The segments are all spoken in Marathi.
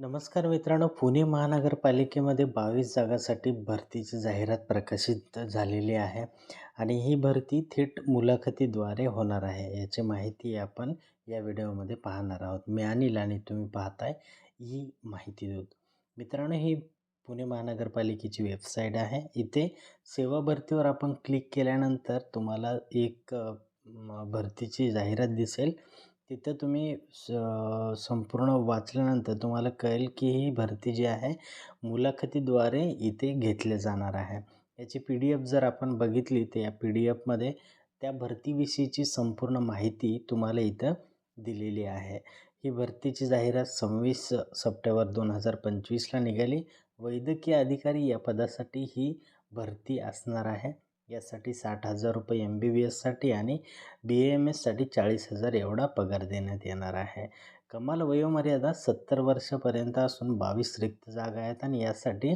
नमस्कार मित्रांनो पुणे महानगरपालिकेमध्ये बावीस जागासाठी भरतीची जाहिरात प्रकाशित झालेली आहे आणि ही भरती थेट मुलाखतीद्वारे होणार आहे. याची माहिती आपण या व्हिडिओमध्ये पाहणार आहोत. मी अनिल आणि तुम्ही पाहताय ही माहिती देऊ मित्रांनो ही पुणे महानगरपालिकेची वेबसाईट आहे. इथे सेवा भरतीवर आपण क्लिक केल्यानंतर तुम्हाला एक भरतीची जाहिरात दिसेल. तिथं तुम्ही स संपूर्ण वाचल्यानंतर तुम्हाला कळेल की ही भरती जी आहे मुलाखतीद्वारे इथे घेतले जाणार आहे. याची पी डी एफ जर आपण बघितली तर या पी डी एफमध्ये त्या भरतीविषयीची संपूर्ण माहिती तुम्हाला इथं दिलेली आहे. ही भरतीची जाहिरात सव्वीस सप्टेंबर दोन हजार पंचवीसला निघाली. वैद्यकीय अधिकारी या पदासाठी ही भरती असणार आहे. यासाठी साठ हजार रुपये एम बी बी एससाठी आणि बी एम एससाठी चाळीस हजार एवढा पगार देण्यात येणार आहे. कमाल वयोमर्यादा सत्तर वर्षापर्यंत असून बावीस रिक्त जागा आहेत आणि यासाठी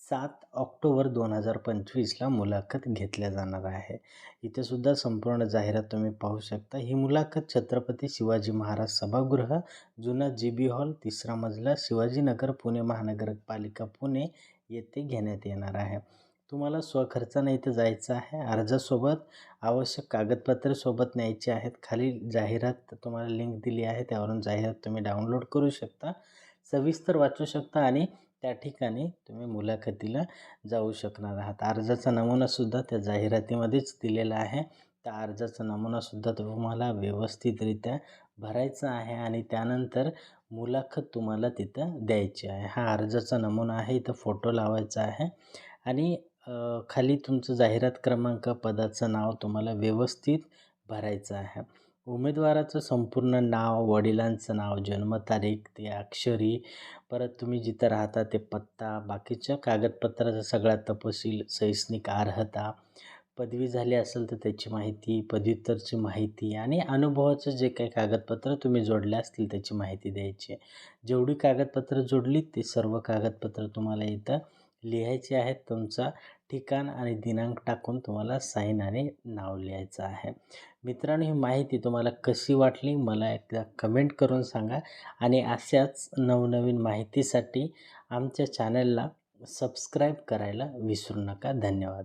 सात ऑक्टोबर दोन हजार पंचवीसला मुलाखत घेतल्या जाणार आहे. इथेसुद्धा संपूर्ण जाहिरात तुम्ही पाहू शकता. ही मुलाखत छत्रपती शिवाजी महाराज सभागृह जुना जी बी हॉल तिसरा मजला शिवाजीनगर पुणे महानगरपालिका पुणे येथे घेण्यात येणार आहे. तुम्हाला स्वखर्चाने इथं जायचं आहे. अर्जासोबत आवश्यक कागदपत्रे सोबत न्यायची आहेत. खाली जाहिरात तुम्हाला लिंक दिली आहे. त्यावरून जाहिरात तुम्ही डाउनलोड करू शकता. सविस्तर वाचू शकता आणि त्या ठिकाणी तुम्ही मुलाखतीला जाऊ शकणार आहात. अर्जाचा नमुनासुद्धा त्या जाहिरातीमध्येच दिलेला आहे. त्या अर्जाचा नमुनासुद्धा तुम्हाला व्यवस्थितरित्या भरायचा आहे आणि त्यानंतर मुलाखत तुम्हाला तिथं द्यायची आहे. हा अर्जाचा नमुना आहे. इथं फोटो लावायचा आहे. आणि खाली तुमचं जाहिरात क्रमांक पदाचं नाव तुम्हाला व्यवस्थित भरायचं आहे. उमेदवाराचं संपूर्ण नाव वडिलांचं नाव जन्मतारीख ते अक्षरी परत तुम्ही जिथं राहता ते पत्ता बाकीच्या कागदपत्राचा सगळा तपशील शैक्षणिक अर्हता पदवी झाली असेल तर त्याची माहिती पदव्युत्तरची माहिती आणि अनुभवाचं जे काही कागदपत्र तुम्ही जोडले असतील त्याची माहिती द्यायची जेवढी कागदपत्र जोडली ते सर्व कागदपत्र तुम्हाला इथं लिहायचे आहेत तुमचा ठिकाण आणि दिनांक टाकून तुम्हाला साईन आणि नाव लिहायचं आहे. मित्रांनो ही माहिती तुम्हाला कशी वाटली मला एकदा कमेंट करून सांगा आणि अशाच नवनवीन माहितीसाठी आमच्या चॅनलला सबस्क्राईब करायला विसरू नका. धन्यवाद.